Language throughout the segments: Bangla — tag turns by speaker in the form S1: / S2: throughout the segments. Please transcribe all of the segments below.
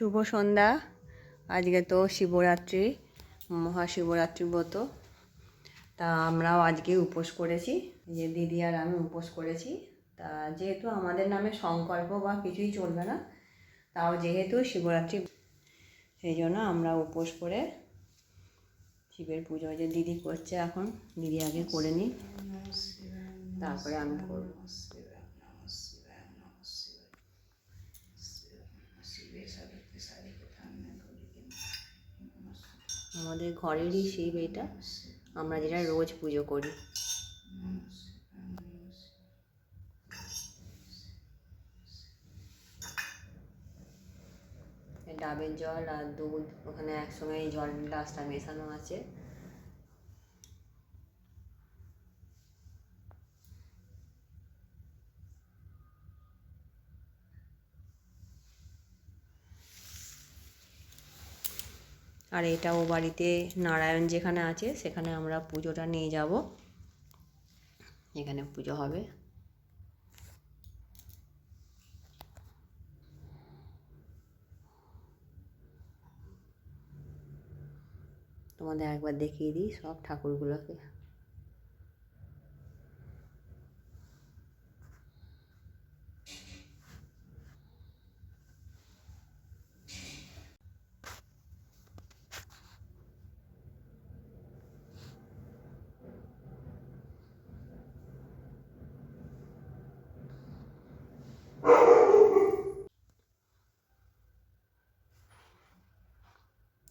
S1: শুভ সন্ধ্যা। আজকে তো শিবরাত্রি মহাশিবরাত্রি ব্রত। তা আমরাও আজকে উপোস করেছি। যে দিদি আর আমি উপোস করেছি। তা যেহেতু আমাদের নামে সংকল্প বা কিছুই চলবে না, তাও যেহেতু শিবরাত্রি, সেই জন্য আমরা উপোস করে শিবের পুজো। যে দিদি করছে এখন, দিদি আগে করে নিই তারপরে আমি করব। আমাদের ঘরেরই শিব এটা আমরা যেটা রোজ পুজো করি। ডাবের জল আর দুধ, ওখানে একসঙ্গে এই জল গ্লাসটা মেশানো আছে। আর এটা ও বাড়িতে নারায়ণ যেখানে আছে, সেখানে আমরা পুজোটা নিয়ে যাব। এখানে পুজো হবে। তোমাদের একবার দেখিয়ে দিই সব ঠাকুরগুলোকে।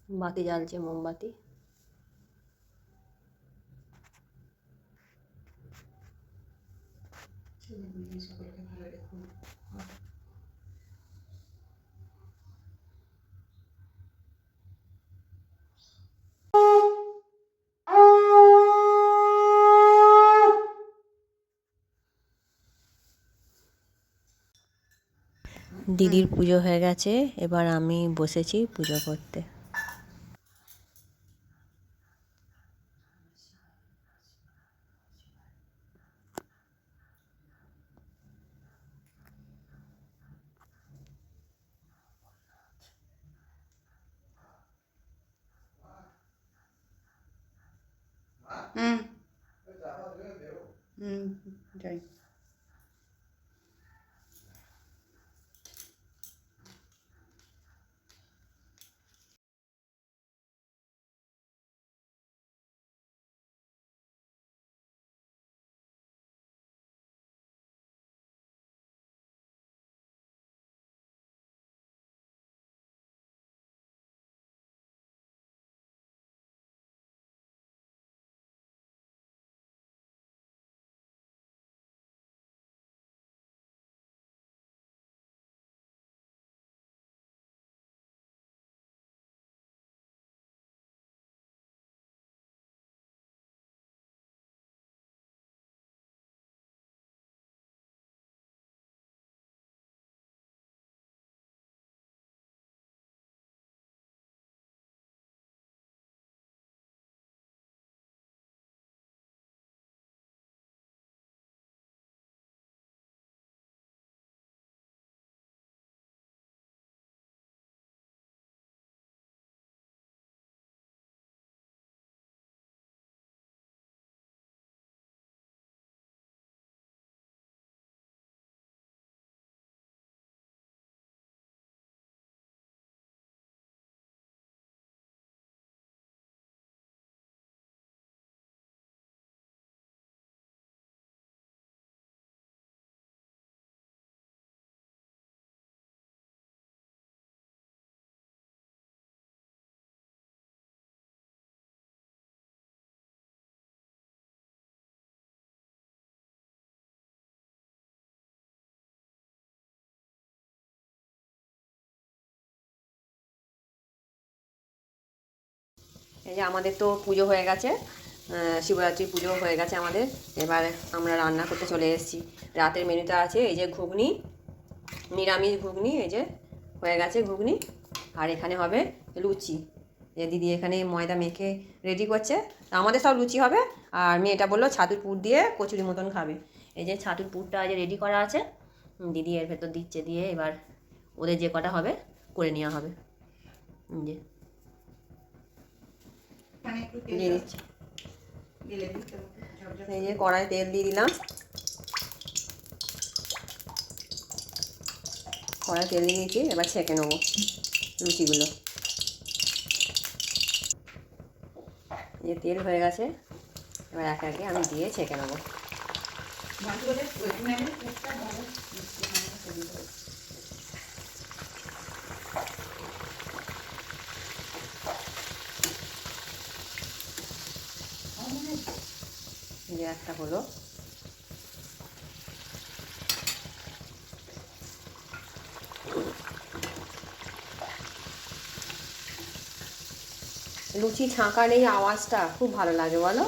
S1: বাতি জ্বালছে মোমবাতি। দিদির পুজো হয়ে গেছে এবার আমি বসেছি পুজো করতে।
S2: Okay.
S1: এই যে আমাদের তো পুজো হয়ে গেছে শিবরাত্রি পুজো হয়ে গেছে আমাদের। এবার আমরা রান্না করতে চলে এসেছি। রাতের মেনুতে আছে এই যে ঘুগনি, নিরামিষ ঘুগনি, এই যে হয়ে গেছে ঘুগনি। আর এখানে হবে লুচি। যে দিদি এখানে ময়দা মেখে রেডি করছে। আমাদের সব লুচি হবে। আর মেয়েটা বলল ছাতুর পুর দিয়ে কচুরি মতন খাবে। এই যে ছাতুর পুরটা যে রেডি করা আছে দিদি এর ভেতর দিচ্ছে দিয়ে এবার ওদের যে কটা হবে, করে নেওয়া হবে। যে দিয়ে দিচ্ছি এই যে কড়াই তেল দিয়ে দিলাম কড়াই তেল দিয়ে দিয়েছি এবার ছেঁকে নেব লুচিগুলো যে তেল হয়ে গেছে এবার একে একে আমি দিয়ে ছেঁকে নেব
S2: ভালো করে ওইখানে আমি পুরটা ভালো মিষ্টি বানিয়ে করে দেবো।
S1: এই যে একটা হলো। লুচি ছাঁকার এই আওয়াজটা, খুব ভালো লাগে, বলো।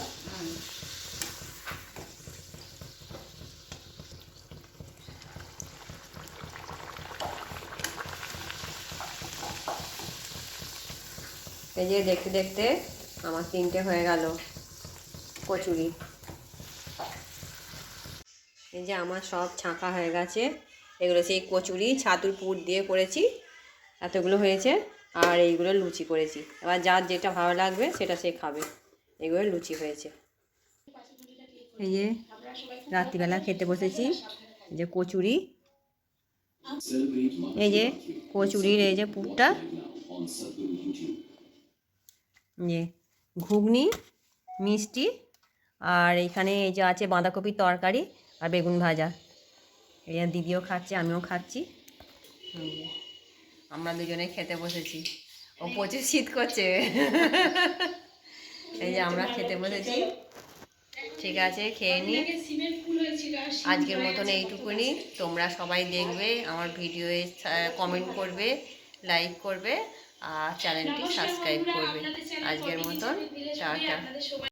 S1: এই যে দেখতে দেখতে আমার তিনটে হয়ে গেল কচুরি। এই যে আমার সব ছাঁকা হয়ে গেছে। এগুলো সেই কচুরি, ছাতুর পুর দিয়ে করেছি। এতগুলো হয়েছে। আর এইগুলো লুচি করেছি। এবার যার যেটা ভালো লাগবে সেটা সে খাবে। এগুলো লুচি হয়েছে। এই যে রাত্রিবেলা খেতে বসেছি। যে কচুরি। এই যে কচুরির এই যে পুরটা। যে ঘুগনি, মিষ্টি। আর এখানে এই যে আছে বাঁধাকপির তরকারি। আর বেগুন ভাজা। এই দিদিও খাচ্ছে, আমিও খাচ্ছি। আমরা দুজনে খেতে বসেছি। ও প্রচুর শীত করছে। এই যে আমরা খেতে বসেছি। ঠিক আছে, খেয়ে নি। আজকের মতন এইটুকুনি। তোমরা সবাই দেখবে, আমার ভিডিওয়ে কমেন্ট করবে লাইক করবে, আর চ্যানেলটি সাবস্ক্রাইব করবে। আজকের মতন, টাটা।